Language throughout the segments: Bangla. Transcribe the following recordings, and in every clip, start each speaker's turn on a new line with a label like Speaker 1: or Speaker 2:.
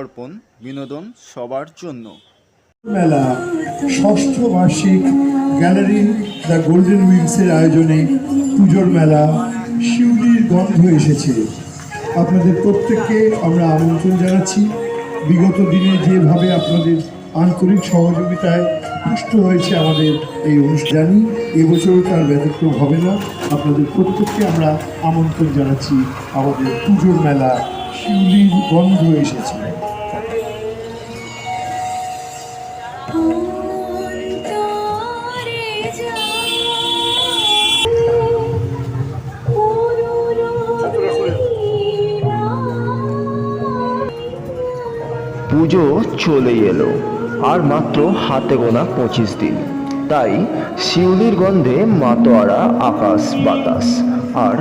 Speaker 1: দর্পণ বিনোদন সবার জন্য।
Speaker 2: মেলা, ষষ্ঠ বার্ষিক গ্যালারি, দ্য গোল্ডেন উইংসের আয়োজনে পুজোর মেলা, শিউলির গন্ধ এসেছে। আপনাদের প্রত্যেককে আমরা আমন্ত্রণ জানাচ্ছি। বিগত দিনে যেভাবে আপনাদের আন্তরিক সহযোগিতায় পুষ্ট হয়েছে আমাদের এই অনুষ্ঠানই এবছরও তার ব্যতিক্রম হবে না। আপনাদের প্রত্যেককে আমরা আমন্ত্রণ জানাচ্ছি। আমাদের পুজোর মেলা, শিউলির গন্ধ এসেছে।
Speaker 3: পুজো চলে এলো। আর মাত্র হাতে গোনা পঁচিশ দিন। তাই শিউলির গন্ধে মাতোয়ারা, আকাশ বাতাস। আর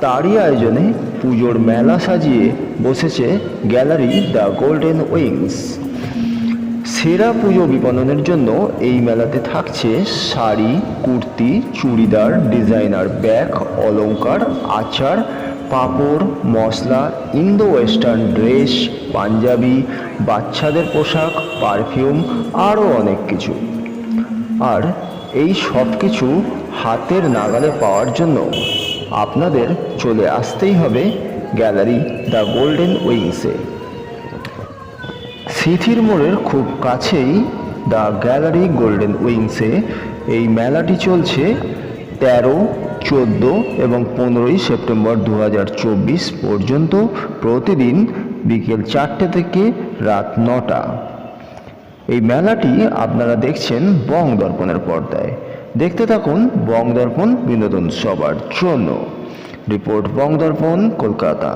Speaker 3: তারই আয়োজনে পুজোর মেলা সাজিয়ে বসেছে গ্যালারি দ্য গোল্ডেন উইংস। সেরা পুজো বিপণনের জন্য এই মেলাতে থাকছে শাড়ি, কুর্তি, চুড়িদার, ডিজাইনার ব্যাগ, অলংকার, আচার পাঁপড় মশলা ইন্দো ওয়েস্টার্ন ড্রেস, পাঞ্জাবি, বাচ্চাদের পোশাক, পারফিউম, আরও অনেক কিছু। আর এই সব কিছু হাতের নাগালে পাওয়ার জন্য আপনাদের চলে আসতেই হবে গ্যালারি দ্য গোল্ডেন উইংসে। সিথির মোড়ের খুব কাছেই দ্য গ্যালারি গোল্ডেন উইংসে এই মেলাটি চলছে তেরো চোদ্দ এবং পনেরোই সেপ্টেম্বর দু হাজার চব্বিশ পর্যন্ত প্রতিদিন বিকেল চারটে থেকে রাত নটা। এই মেলাটি আপনারা দেখছেন বং দর্পণের পর্দায়। দেখতে থাকুন বং দর্পণ বিনোদন সবার জন্য। রিপোর্ট বং দর্পণ, কলকাতা।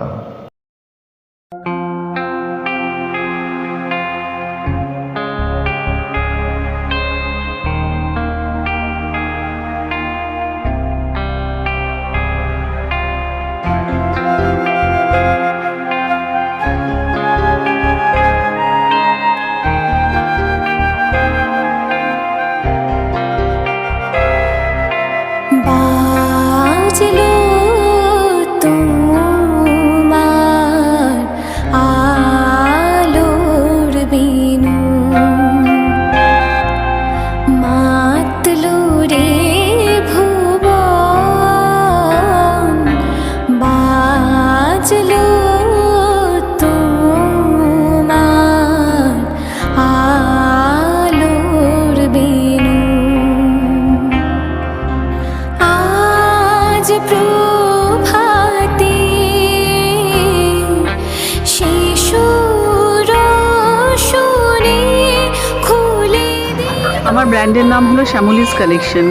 Speaker 4: আমার ব্র্যান্ডের নাম হলো শ্যামলিস কালেকশন।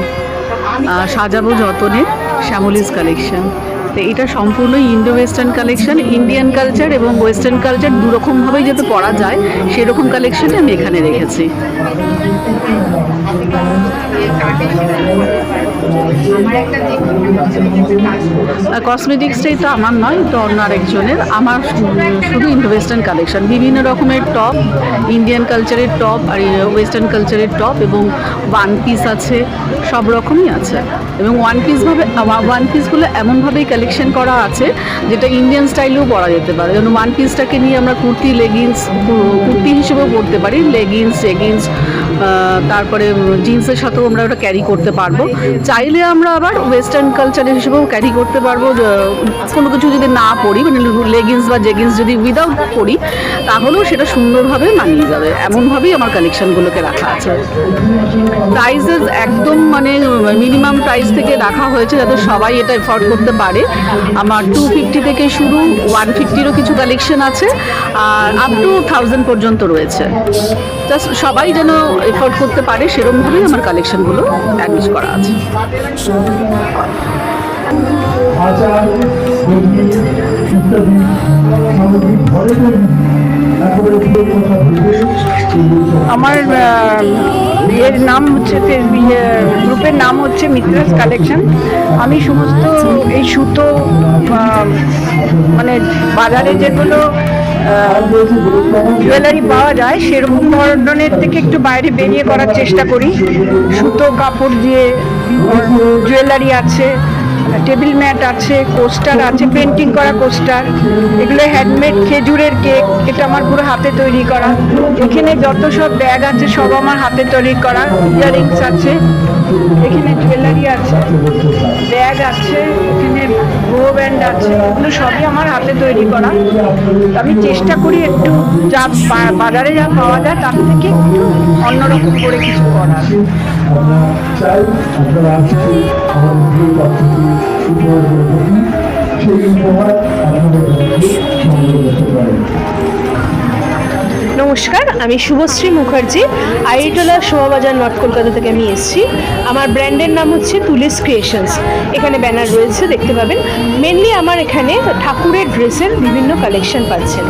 Speaker 4: সাজাবো যতনে শ্যামলিস কালেকশন। তো এটা সম্পূর্ণ indo western collection, Indian culture এবং ওয়েস্টার্ন কালচার দুরকমভাবেই যাতে পড়া যায়, সেরকম কালেকশনই আমি এখানে রেখেছি। কসমেটিক্সটাই তো আমার নয় তো অন্য আরেকজনের। আমার শুধু ওয়েস্টার্ন কালেকশন বিভিন্ন রকমের টপ ইন্ডিয়ান কালচারের টপ আর ওয়েস্টার্ন কালচারের টপ এবং ওয়ান পিস আছে, সব রকমই আছে। এবং ওয়ান পিসভাবে ওয়ান পিসগুলো এমনভাবেই কালেকশন করা আছে, যেটা ইন্ডিয়ান স্টাইলেও পরা যেতে পারে। যেমন ওয়ান পিসটাকে নিয়ে আমরা কুর্তি লেগিংস কুর্তি হিসেবেও পরতে পারি। লেগিংস জেগিংস তারপরে জিন্সের সাথেও আমরা ওটা ক্যারি করতে পারব। চাইলে আমরা আবার ওয়েস্টার্ন কালচার হিসেবেও ক্যারি করতে পারব কোনো কিছু যদি না পরি মানে লেগিংস বা জেগিংস যদি উইদাউট পরি, তাহলেও সেটা সুন্দরভাবে মানিয়ে যাবে। এমনভাবেই আমার কালেকশনগুলোকে রাখা আছে। প্রাইসেস একদম মানে মিনিমাম প্রাইস থেকে রাখা হয়েছে যাতে সবাই এটা এফোর্ড করতে পারে। আমার টু ফিফটি থেকে শুরু ওয়ান ফিফটিরও কিছু কালেকশন আছে, আর আপ টু থাউজেন্ড পর্যন্ত রয়েছে। জাস্ট সবাই যেন এফোর্ড করতে পারে, সেরকমভাবেই আমার কালেকশনগুলো অ্যারেঞ্জ করা আছে।
Speaker 5: আমার এর নাম হচ্ছে গ্রুপের নাম হচ্ছে মিত্রাস কালেকশন। আমি সমস্ত এই সুতো মানে বাজারে যেগুলো জুয়েলারি পাওয়া যায়, সেরকম ধরনের থেকে একটু বাইরে বেরিয়ে করার চেষ্টা করি। সুতো, কাপড় দিয়ে জুয়েলারি আছে। টেবিল ম্যাট আছে কোস্টার আছে পেন্টিং করা কোস্টার এগুলো হ্যান্ডমেড খেজুরের কেক এটা আমার পুরো হাতে তৈরি করা। এখানে যত সব ব্যাগ আছে, সব আমার হাতে তৈরি করা। ইয়ারিংস আছে, এখানে জুয়েলারি আছে ব্যাগ আছে, এখানে বো ব্যান্ড আছে, এগুলো সবই আমার হাতে তৈরি করা। আমি চেষ্টা করি একটু যা বাজারে যা পাওয়া যায়, তার থেকে একটু অন্যরকম করে কিছু করার।
Speaker 2: উপহার করে থাকি সেই উপহার আপনাদের করতে পারেন
Speaker 6: নমস্কার, আমি শুভশ্রী মুখার্জি আইটোলা শোভাবাজার নর্থ কলকাতা থেকে আমি এসেছি। আমার ব্র্যান্ডের নাম হচ্ছে তুলিস ক্রিয়েশনস। এখানে ব্যানার রয়েছে, দেখতে পাবেন। মেনলি আমার এখানে ঠাকুরের ড্রেসের বিভিন্ন কালেকশন পাচ্ছেন।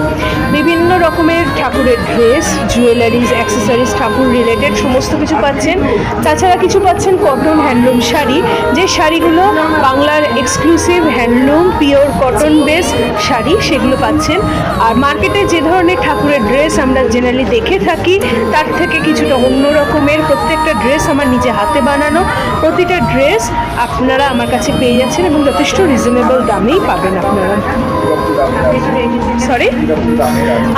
Speaker 6: বিভিন্ন রকমের ঠাকুরের ড্রেস জুয়েলারিজ অ্যাক্সেসরিজ ঠাকুর রিলেটেড সমস্ত কিছু পাচ্ছেন। তাছাড়া কিছু পাচ্ছেন কটন হ্যান্ডলুম শাড়ি। যে শাড়িগুলো বাংলার exclusive handloom pure cotton base sari, সেগুলো পাচ্ছেন। আর মার্কেটে যে ধরনের ঠাকুরের ড্রেস আমরা জেনারেলি দেখে থাকি, তার থেকে কিছুটা অন্য রকমের। প্রত্যেকটা ড্রেস আমার নিজে হাতে বানানো। প্রতিটা ড্রেস আপনারা আমার কাছে পেয়ে যাচ্ছেন এবং যথেষ্ট রিজনেবল দামেই পাবেন আপনারা। সরি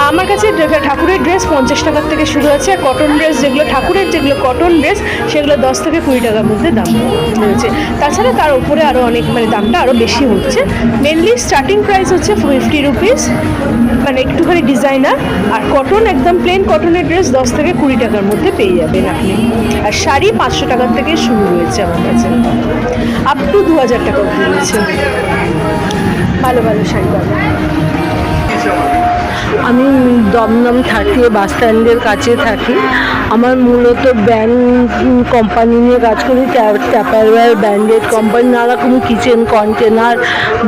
Speaker 6: আমার কাছে ঠাকুরের ড্রেস পঞ্চাশ টাকার থেকে শুরু আছে আর কটন ড্রেস যেগুলো, ঠাকুরের যেগুলো কটন ড্রেস সেগুলো দশ থেকে কুড়ি টাকার মধ্যে দাম রয়েছে তাছাড়া তার উপরে আরও অনেক মানে দামটা আরও বেশি হচ্ছে। মেনলি স্টার্টিং প্রাইস হচ্ছে ফিফটি রুপিস মানে একটুখানি ডিজাইনার আর কটন একদম প্লেন কটনের ড্রেস দশ থেকে কুড়ি টাকার মধ্যে পেয়ে যাবেন আপনি। আর শাড়ি পাঁচশো টাকার থেকে শুরু হয়েছে আমার কাছে। আপ টু দু হাজার টাকা অবধি রয়েছে ভালো ভালো শাড়ি পাবেন
Speaker 7: আমি দমদম থাকি, বাস স্ট্যান্ডের কাছে থাকি। আমার মূলত ব্যান্ড কোম্পানি নিয়ে কাজ করি ট্যাপারওয়্যার ব্যান্ডেড কোম্পানি নানা রকম কিচেন, কন্টেনার,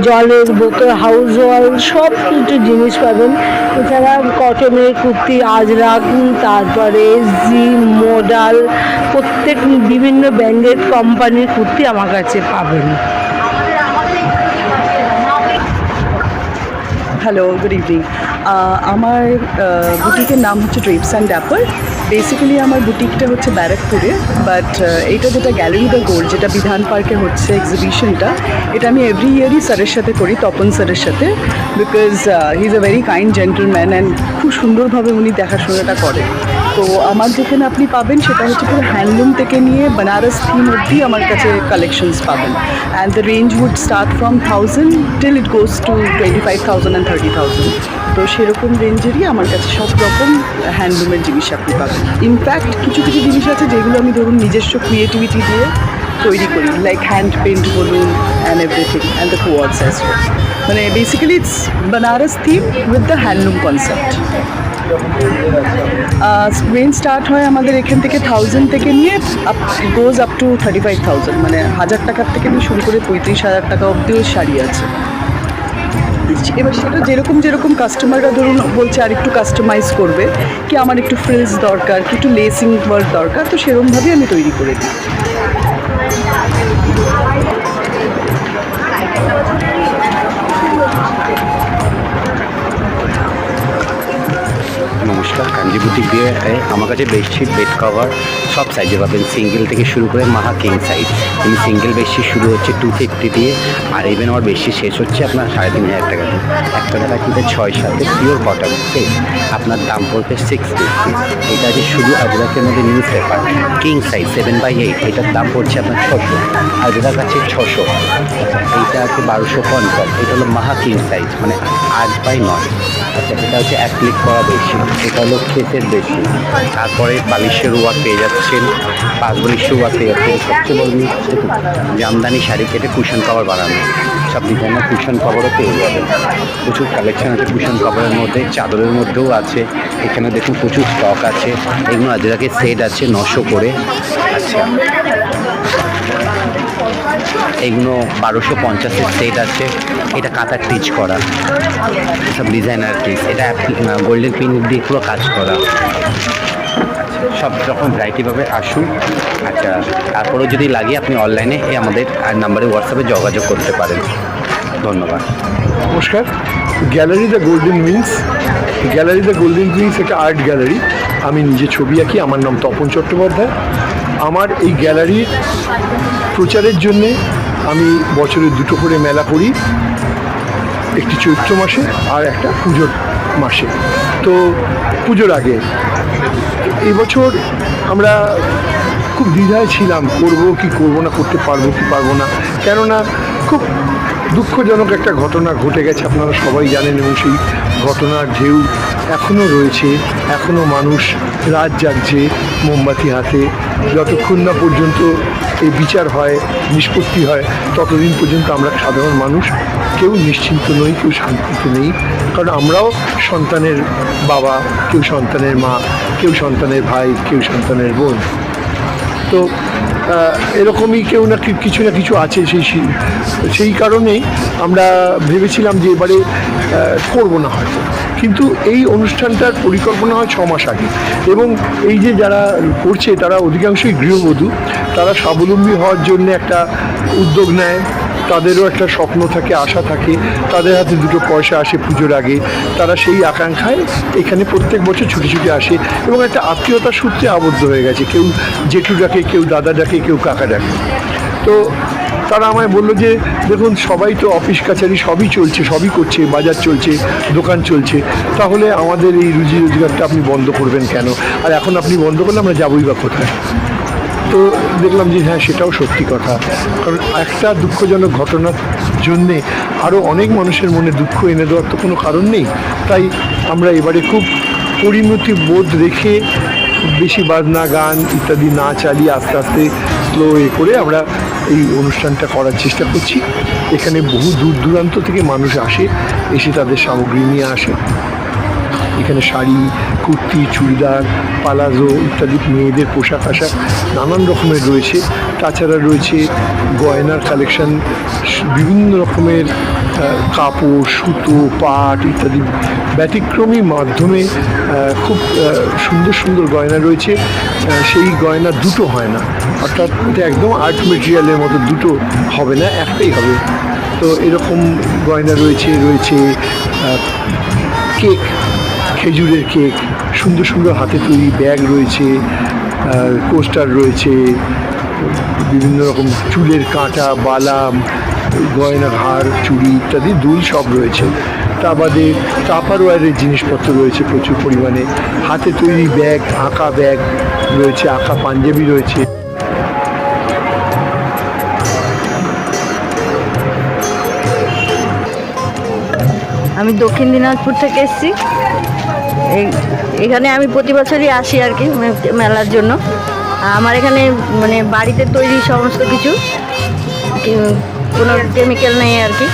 Speaker 7: জলের বোতল, হাউস ওয়াল, সব কিছু জিনিস পাবেন। এছাড়া কটনের কুর্তি আজরাক তারপরে জি, মোডাল, প্রত্যেক বিভিন্ন ব্র্যান্ডেড কোম্পানির কুর্তি আমার কাছে পাবেন।
Speaker 8: হ্যালো গুড ইভিনিং আমার বুটিকের নাম হচ্ছে ড্রিপস অ্যান্ড ড্যাপার বেসিক্যালি আমার বুটিকটা হচ্ছে ব্যারাকপুরে বাট এটা যেটা গ্যালারি দ্য গোল্ড যেটা বিধান পার্কে হচ্ছে এক্সিবিশনটা এটা আমি এভরি ইয়ারই স্যারের সাথে করি, তপন স্যারের সাথে because he is a very kind gentleman and খুব সুন্দরভাবে উনি দেখাশোনাটা করেন। তো আমার যেখানে আপনি পাবেন সেটা হচ্ছে পুরো হ্যান্ডলুম থেকে নিয়ে বেনারস থিম অবধি আমার কাছে কালেকশনস পাবেন। And the range would start from thousand till it goes to twenty five thousand and thirty thousand তো সেরকম রেঞ্জেরই আমার কাছে সব রকম হ্যান্ডলুমের জিনিস আপনি পাবেন। ইনফ্যাক্ট কিছু কিছু জিনিস আছে যেগুলো আমি ধরুন নিজস্ব ক্রিয়েটিভিটি দিয়ে তৈরি করি। লাইক হ্যান্ড পেন্ট বলুন and everything and the cords মানে basically it's Banaras theme with the handloom concept range start হয় আমাদের এখান থেকে থাউজেন্ড থেকে নিয়ে up goes up to thirty five thousand মানে হাজার টাকার থেকে নিয়ে শুরু করে পঁয়ত্রিশ হাজার টাকা অবধিও শাড়ি আছে। এবার সেটা যেরকম যেরকম কাস্টমাররা ধরুন বলছে আর একটু কাস্টমাইজ করবে, কি আমার একটু ফ্রিলস দরকার, কি একটু লেসিং ওয়ার্ক দরকার, তো সেরকমভাবেই আমি তৈরি করে দিই।
Speaker 9: নমস্কার, কাঞ্জি বুটিক দিয়ে আমার কাছে বেডশিট বেড কভার, সব সাইজে পাবেন। সিঙ্গেল থেকে শুরু করে মাহা কিং সাইজ কিন্তু সিঙ্গেল বেডশিট শুরু হচ্ছে টু ফিফটি দিয়ে, আর ইভেন আমার বেডশিট শেষ হচ্ছে আপনার সাড়ে তিন হাজার টাকা দিয়ে। একটা টাকা কিনতে ছয় সাথে পিওর কটন আপনার দাম পড়বে সিক্স ফিফটি এটা আছে শুধু আজরাকের মধ্যে newspaper king size seven by eight এটার দাম পড়ছে আপনার ছশো। আজরাক আছে ছশো। এইটা আছে বারোশো পঞ্চাশ। এটা হলো মাহা কিং সাইজ মানে আট বাই নয়। আচ্ছা এটা হচ্ছে এক ক্লিক করা বেশি এটা হলো ক্ষেতের বেশি। তারপরে বালিশের ওয়ার পেয়ে যাচ্ছেন, পাঁচ বালিশের ওয়ার পেয়ে যাচ্ছেন সবচেয়ে বড় জিনিস জামদানি শাড়ি কেটে কুশন কভার বানানো। সব ডিজাইনের কুশন কভারও পেয়ে যাবেন। প্রচুর কালেকশন আছে কুশন কভারের মধ্যে, চাদরের মধ্যেও আছে। এখানে দেখুন প্রচুর স্টক আছে। এগুলো আজরাকে সেট আছে নশো করে। আচ্ছা। এগুলো বারোশো পঞ্চাশের সেট আছে। এটা কাতার টিচ করা। সব ডিজাইনার পিস এটা গোল্ডেন পিন দিয়ে পুরো কাজ করা। সব রকম ভ্যারাইটিভাবে আসুন। আচ্ছা তারপরেও যদি লাগে আপনি অনলাইনে এই আমাদের নাম্বারে হোয়াটসঅ্যাপে যোগাযোগ করতে পারেন। ধন্যবাদ।
Speaker 2: নমস্কার। Gallery the golden wings gallery the golden wings একটা আর্ট গ্যালারি আমি নিজে ছবি আঁকি। আমার নাম তপন চট্টোপাধ্যায়। আমার এই গ্যালারির প্রচারের জন্যে আমি বছরে দুটো করে মেলা করি। একটি চৈত্র মাসে আর একটা পুজোর মাসে। তো পুজোর আগে এবছর আমরা খুব দ্বিধায় ছিলাম, করব কি করব না, করতে পারব কি পারব না। কেননা খুব দুঃখজনক একটা ঘটনা ঘটে গেছে, আপনারা সবাই জানেন এবং সেই ঘটনার ঢেউ এখনও রয়েছে এখনও মানুষ রাত জাগছে মোমবাতি হাতে। যতক্ষণ না পর্যন্ত এই বিচার হয়, নিষ্পত্তি হয়, ততদিন পর্যন্ত আমরা সাধারণ মানুষ, কেউ নিশ্চিন্ত নই, কেউ শান্তিতে নেই। কারণ আমরাও সন্তানের বাবা, কেউ সন্তানের মা, কেউ সন্তানের ভাই, কেউ সন্তানের বোন। তো এরকমই কেউ না কিছু না কিছু আছে সেই- সেই কারণেই আমরা ভেবেছিলাম যে এবারে করব না হয়তো। কিন্তু এই অনুষ্ঠানটার পরিকল্পনা হয় ছ মাস আগে। এবং এই যে যারা করছে, তারা অধিকাংশই গৃহবধূ। তারা স্বাবলম্বী হওয়ার জন্য একটা উদ্যোগ নেয়। তাদেরও একটা স্বপ্ন থাকে, আশা থাকে। তাদের হাতে দুটো পয়সা আসে পুজোর আগে। তারা সেই আকাঙ্ক্ষায় এখানে প্রত্যেক বছর ছুটি ছুটি আসে এবং একটা আত্মীয়তার সূত্রে আবদ্ধ হয়ে গেছে। কেউ জেঠু ডাকে, কেউ দাদা ডাকে, কেউ কাকা ডাকে। তো তারা আমায় বলল যে, দেখুন, সবাই তো অফিস কাছারি সবই চলছে, সবই করছে, বাজার চলছে, দোকান চলছে। তাহলে আমাদের এই রুজি রোজগারটা আপনি বন্ধ করবেন কেন? আর এখন আপনি বন্ধ করলে আমরা যাবোই বা কোথায়? তো দেখলাম যে হ্যাঁ সেটাও সত্যি কথা। কারণ একটা দুঃখজনক ঘটনার জন্যে আরও অনেক মানুষের মনে দুঃখ এনে দেওয়ার তো কোনো কারণ নেই। তাই আমরা এবারে খুব পরিণতি বোধ রেখে বেশি বাজনা, গান ইত্যাদি না চালিয়ে আস্তে আস্তে স্লো এ করে আমরা এই অনুষ্ঠানটা করার চেষ্টা করছি। এখানে বহু দূর দূরান্ত থেকে মানুষ আসে, এসে তাদের সামগ্রী নিয়ে আসে। এখানে শাড়ি, কুর্তি, চুড়িদার, পালাজো ইত্যাদি মেয়েদের পোশাক আশাক নানান রকমের রয়েছে। তাছাড়া রয়েছে গয়নার কালেকশান, বিভিন্ন রকমের কাপড়, সুতো, পাট ইত্যাদি ব্যতিক্রমী মাধ্যমে খুব সুন্দর সুন্দর গয়না রয়েছে। সেই গয়না দুটো হয় না। অর্থাৎ এটা একদম আর্ট মেটেরিয়ালের মতো দুটো হবে না, একটাই হবে। তো এরকম গয়না রয়েছে রয়েছে কেক, খেজুরের কেক, সুন্দর সুন্দর হাতে তৈরি ব্যাগ রয়েছে কোস্টার রয়েছে, বিভিন্ন রকম চুলের কাঁটা, বালাম গয়না হার চুড়ি ইত্যাদি দুল সব রয়েছে। তা বাদে টাপারওয়ারের জিনিসপত্র রয়েছে প্রচুর পরিমাণে। হাতে তৈরি ব্যাগ, আঁকা ব্যাগ রয়েছে, আঁকা পাঞ্জাবি রয়েছে।
Speaker 7: আমি দক্ষিণ দিনাজপুর থেকে এসেছি। এখানে আমি প্রতি বছরই আসি আর কি মেলার জন্য। আমার এখানে মানে বাড়িতে তৈরি সমস্ত কিছু। কোনো কেমিক্যাল নেই আর কি।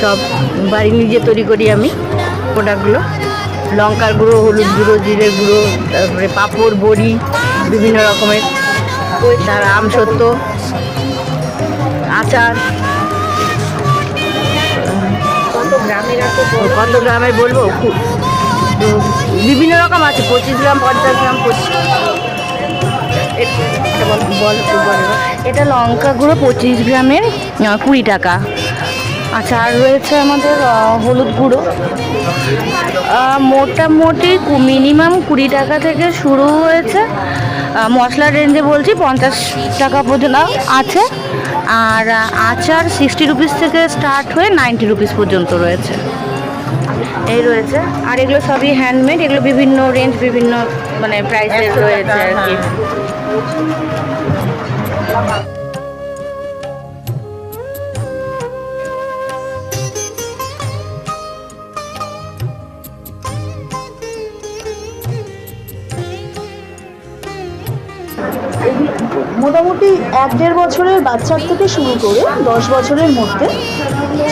Speaker 7: সব বাড়ি নিজে তৈরি করি আমি প্রোডাক্টগুলো লঙ্কার গুঁড়ো হলুদ গুঁড়ো জিরে গুঁড়ো তারপরে পাঁপড় বড়ি বিভিন্ন রকমের। তার আমসত্ব আচার। কত গ্রামের বলব? খুব- বিভিন্ন রকম আছে পঁচিশ গ্রাম পঞ্চাশ গ্রাম পঁচিশ। এটা বল বল বল এটা লঙ্কা গুঁড়ো পঁচিশ গ্রামের কুড়ি টাকা। আচ্ছা আর রয়েছে আমাদের হলুদ গুঁড়ো। মোটামুটি মিনিমাম কুড়ি টাকা থেকে শুরু হয়েছে। মশলার রেঞ্জে বলছি পঞ্চাশ টাকা পর্যন্ত আছে। আর আচার সিক্সটি রুপিস থেকে স্টার্ট হয়ে নাইনটি রুপিস পর্যন্ত রয়েছে। এই রয়েছে। আর এগুলো সবই হ্যান্ডমেড এগুলো বিভিন্ন রেঞ্জ বিভিন্ন মানে প্রাইসের রয়েছে আর কি।
Speaker 5: মোটামুটি এক দেড় বছরের বাচ্চার থেকে শুরু করে দশ বছরের মধ্যে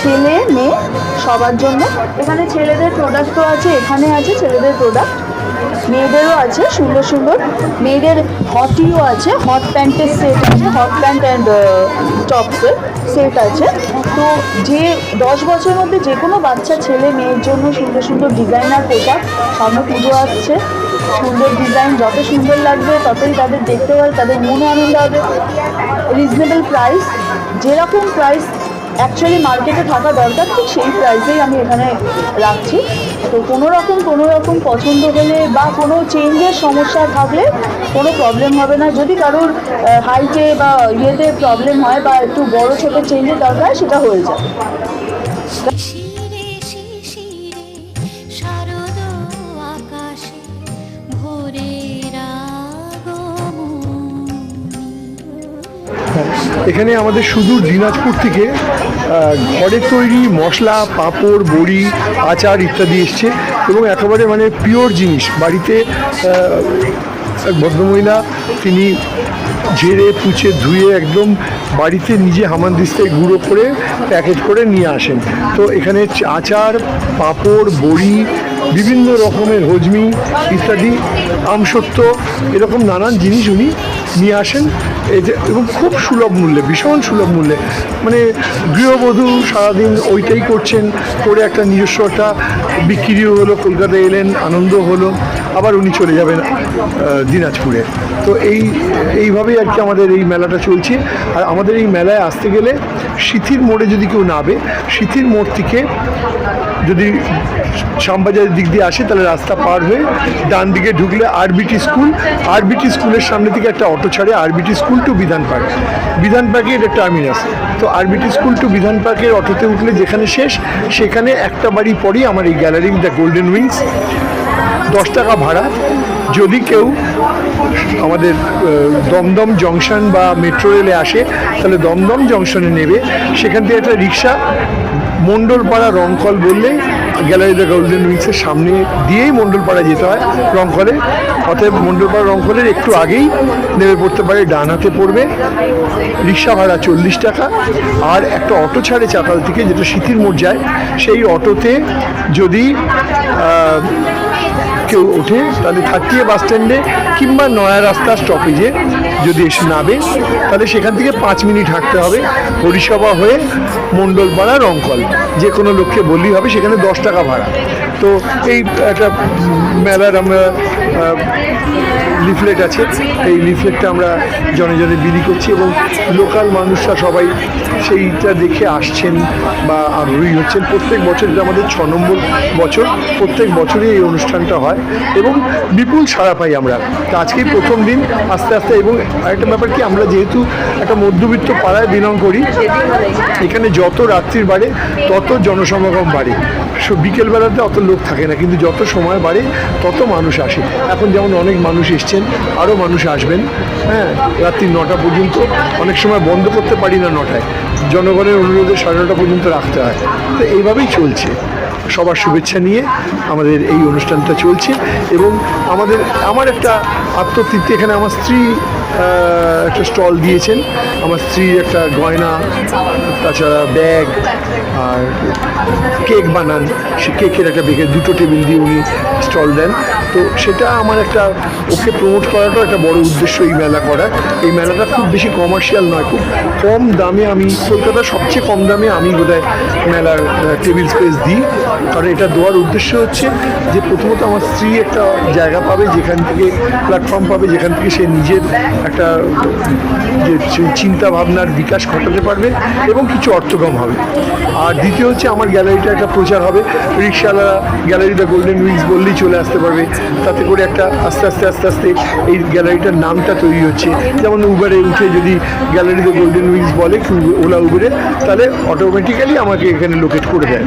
Speaker 5: ছেলে, মেয়ে সবার জন্য। এখানে ছেলেদের প্রোডাক্টও আছে, এখানে আছে ছেলেদের প্রোডাক্ট মেয়েদেরও আছে, সুন্দর সুন্দর। মেয়েদের হটিও আছে হট প্যান্টের সেট আছে হট প্যান্ট অ্যান্ড টপসের সেট আছে। তো যে দশ বছরের মধ্যে যে কোনো বাচ্চা, ছেলে, মেয়ের জন্য সুন্দর সুন্দর ডিজাইনার পোশাক, সামনে পুজো আসছে। সুন্দর ডিজাইন যত সুন্দর লাগবে, ততই তাদের দেখতে পারে তাদের মনে আনন্দ হবে। রিজনেবল প্রাইস যেরকম প্রাইস
Speaker 8: অ্যাকচুয়ালি মার্কেটে থাকা দরকার ঠিক সেই প্রাইসেই আমি এখানে রাখছি। তো কোনো রকম কোনো রকম পছন্দ হলে বা কোনো চেঞ্জের সমস্যা থাকলে কোনো প্রবলেম হবে না। যদি কারোর হাইটে বা ইয়েতে প্রবলেম হয় বা একটু বড় ছোটো চেঞ্জের দরকার, সেটা হয়ে যাবে।
Speaker 2: এখানে আমাদের সুদূর দিনাজপুর থেকে ঘরে তৈরি মশলা, পাঁপড়, বড়ি, আচার ইত্যাদি এসছে এবং একেবারে মানে পিওর জিনিস। বাড়িতে এক ভদ্রমহিলা তিনি ঝেড়ে পুছে ধুয়ে একদম বাড়িতে নিজে হামানদিস্তায় গুঁড়ো করে প্যাকেট করে নিয়ে আসেন। তো এখানে আচার, পাঁপড়, বড়ি, বিভিন্ন রকমের হজমি ইত্যাদি আমসত্ব এরকম নানান জিনিস উনি নিয়ে আসেন। এতে এবং খুব সুলভ মূল্যে, ভীষণ সুলভ মূল্যে। মানে গৃহবধূ সারাদিন ওইটাই করছেন, করে একটা নিজস্ব একটা বিক্রিও হলো, কলকাতায় এলেন, আনন্দ হলো, আবার উনি চলে যাবেন দিনাজপুরে। তো এই, এইভাবেই আর কি আমাদের এই মেলাটা চলছে। আর আমাদের এই মেলায় আসতে গেলে সিথির মোড়ে যদি কেউ নাবে সিথির মোড় থেকে যদি শ্যামবাজারের দিক দিয়ে আসে, তাহলে রাস্তা পার হয়ে ডান দিকে ঢুকলে আরবিটি স্কুল। আরবিটি স্কুলের সামনে থেকে একটা অটো ছাড়ে, RBT school to Bidhan Park. Bidhan পার্কে এটা টার্মিনাস তো আরবিটি স্কুল টু বিধান পার্কের অটোতে উঠলে যেখানে শেষ, সেখানে একটা বাড়ি পরেই আমার এই গ্যালারি দ্য গোল্ডেন উইংস দশ টাকা ভাড়া। যদি কেউ আমাদের দমদম জংশন বা মেট্রো রেলে আসে, তাহলে দমদম জংশনে নেবে। সেখান থেকে একটা রিক্সা, মণ্ডলপাড়া রংকল বললে গ্যালারি দ্য গোল্ডেন উইংসের সামনে দিয়েই মণ্ডলপাড়া যেতে হয় রংকলে অতএব মণ্ডলপাড়া রংকলের একটু আগেই নেমে পড়তে পারে, ডান হাতে পড়বে। রিক্সা ভাড়া চল্লিশ টাকা। আর একটা অটো ছাড়ে চাতাল থেকে, যেটা শীতির মোড় যায়, সেই অটোতে যদি কেউ ওঠে, তাহলে থার্টিয়ে বাস স্ট্যান্ডে কিংবা নয়া রাস্তা স্টপেজে যদি এসে নামে, তাহলে সেখান থেকে পাঁচ মিনিট হাঁটতে হবে হরিসভা হয়ে মণ্ডলপাড়া রংকল। যে কোনো লোককে বললেই হবে, সেখানে দশ টাকা ভাড়া। তো এই একটা মেলার আমরা লিফলেট আছে। এই লিফলেটটা আমরা জনে জনে বিলি করছি এবং লোকাল মানুষরা সবাই সেইটা দেখে আসছেন বা আগ্রহী হচ্ছেন। প্রত্যেক বছর এটা আমাদের ছ নম্বর বছর। প্রত্যেক বছরই এই অনুষ্ঠানটা হয় এবং বিপুল সাড়া পাই আমরা। তো আজকেই প্রথম দিন আস্তে আস্তে এবং আরেকটা ব্যাপার কি, আমরা যেহেতু একটা মধ্যবিত্ত পাড়ায় বিলং করি, এখানে যত রাত্রির বাড়ে, তত জনসমাগম বাড়ে। বিকেলবেলাতে অত লোক থাকে না, কিন্তু যত সময় বাড়ে, তত মানুষ আসে। এখন যেমন অনেক মানুষ এসছেন আরও মানুষ আসবেন। হ্যাঁ রাত্রি নটা পর্যন্ত। অনেক সময় বন্ধ করতে পারি না নটায়। জনগণের অনুরোধে সাড়ে নটা পর্যন্ত রাখতে হয়। তো এইভাবেই চলছে। সবার শুভেচ্ছা নিয়ে আমাদের এই অনুষ্ঠানটা চলছে এবং আমাদের, আমার একটা আত্মতৃপ্তি, এখানে আমার স্ত্রী একটা স্টল দিয়েছেন। আমার স্ত্রীর একটা গয়না, তাছাড়া ব্যাগ আর কেক বানান। সে কেকের একটা বেগের দুটো টেবিল দিয়ে উনি স্টল দেন। তো সেটা আমার একটা ওকে প্রমোট করাটাও একটা বড় উদ্দেশ্য এই মেলা করার। এই মেলাটা খুব বেশি কমার্শিয়াল নয়, খুব কম দামে আমি কলকাতার সবচেয়ে কম দামে আমি বোধহয় মেলার টেবিল স্পেস দিই। কারণ এটা দেওয়ার উদ্দেশ্য হচ্ছে যে প্রথমত আমার স্ত্রী একটা জায়গা পাবে যেখান থেকে প্ল্যাটফর্ম পাবে যেখান থেকে সে নিজের একটা, যে চিন্তা ভাবনার বিকাশ ঘটাতে পারবে এবং কিছু অর্থগম হবে। আর দ্বিতীয় হচ্ছে আমার গ্যালারিটা একটা প্রচার হবে। রিক্সাওয়ালা গ্যালারি দ্য গোল্ডেন উইংস বললেই চলে আসতে পারবে। তাতে করে একটা আস্তে আস্তে আস্তে আস্তে এই গ্যালারিটার নামটা তৈরি হচ্ছে। যেমন উবারে উঠে যদি গ্যালারি দ্য গোল্ডেন উইংস বলে ওলা উবেরে তাহলে অটোমেটিক্যালি আমাকে এখানে লোকেট করে দেয়।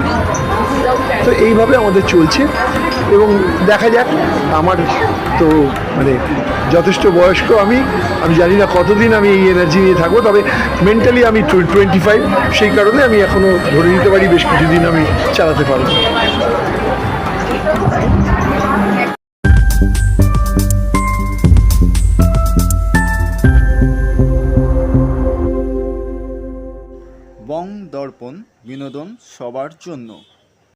Speaker 2: তো এইভাবে আমাদের চলছে। এবং দেখা যাক, আমার তো মানে যথেষ্ট বয়স্ক আমি আমি জানি না কতদিন আমি এই এনার্জি নিয়ে থাকব, তবে মেন্টালি আমি টোয়েন্টি ফাইভ সেই কারণে আমি এখনও ধরে নিতে পারি বেশ কিছুদিন আমি চালাতে পারব।
Speaker 1: বং দর্পণ বিনোদন সবার জন্য।